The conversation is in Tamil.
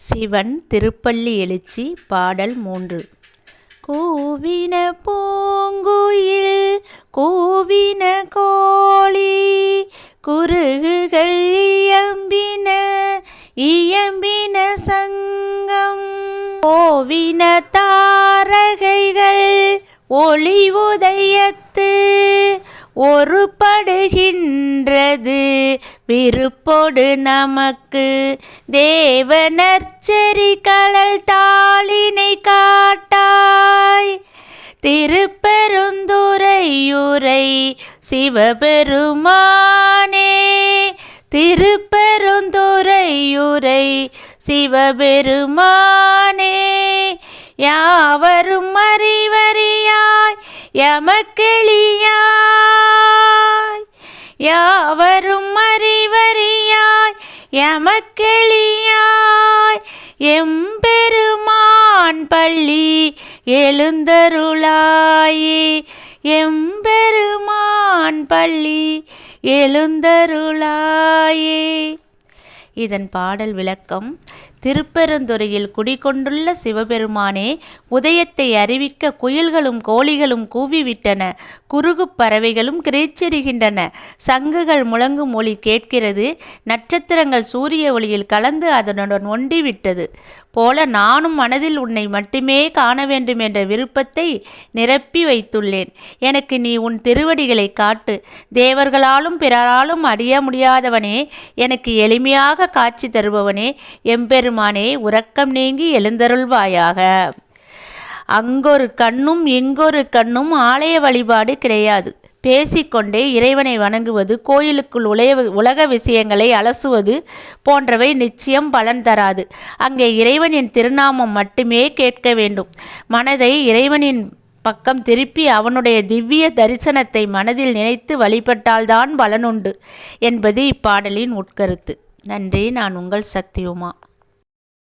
சிவன் திருப்பள்ளி எழுச்சி பாடல் மூன்று. கூவின பூங்குயில் கூவின கோழி குருகுகள் இயம்பின இயம்பின சங்கம். கோவின தாரகைகள் ஒளி உதயத்து ஒருபடுகின்றது. விருப்போடு நமக்கு தேவனர்ச்சரி கலல் தாளினை காட்டாய். திருப்பெருந்துரையுரை சிவபெருமானே திருப்பெருந்துரையுரை சிவபெருமானே. யாவரும் அறிவறியாய் எமக்கெளியாய். யாவரும் அறி எமக்கெளியாய் எம்பெருமான் பள்ளி எழுந்தருளாயே. எம்பெருமான் பள்ளி எழுந்தருளாயே. இதன் பாடல் விளக்கம் திருப்பெருந்துறையில் குடிகொண்டுள்ள சிவபெருமானே உதயத்தை அறிவிக்க குயில்களும் கோழிகளும் கூவிவிட்டன குறுகு பறவைகளும் கிரீச்செறிகின்றன சங்குகள் முழங்கும் ஒளி கேட்கிறது நட்சத்திரங்கள் சூரிய ஒளியில் கலந்து அதனுடன் ஒண்டிவிட்டது. போல நானும் மனதில் உன்னை மட்டுமே காண வேண்டும் என்ற விருப்பத்தை நிரப்பி வைத்துள்ளேன். எனக்கு நீ உன் திருவடிகளை காட்டு. தேவர்களாலும் பிறராலும் அறிய முடியாதவனே எனக்கு எளிமையாக காட்சி தருபவனே எம்பெருமானே உறக்கம் நீங்கி எழுந்தருள்வாயாக. அங்கொரு கண்ணும் இங்கொரு கண்ணும் ஆலய வழிபாடு கிடையாது. பேசிக்கொண்டே இறைவனை வணங்குவது கோயிலுக்குள் உலக உலக விஷயங்களை அலசுவது போன்றவை நிச்சயம் பலன் தராது. அங்கே இறைவனின் திருநாமம் மட்டுமே கேட்க வேண்டும். மனதை இறைவனின் பக்கம் திருப்பி அவனுடைய திவ்ய தரிசனத்தை மனதில் நினைத்து வழிபட்டால்தான் பலனுண்டு என்பது இப்பாடலின் உட்கருத்து. நன்றி நான் உங்கள் சக்தியுமா?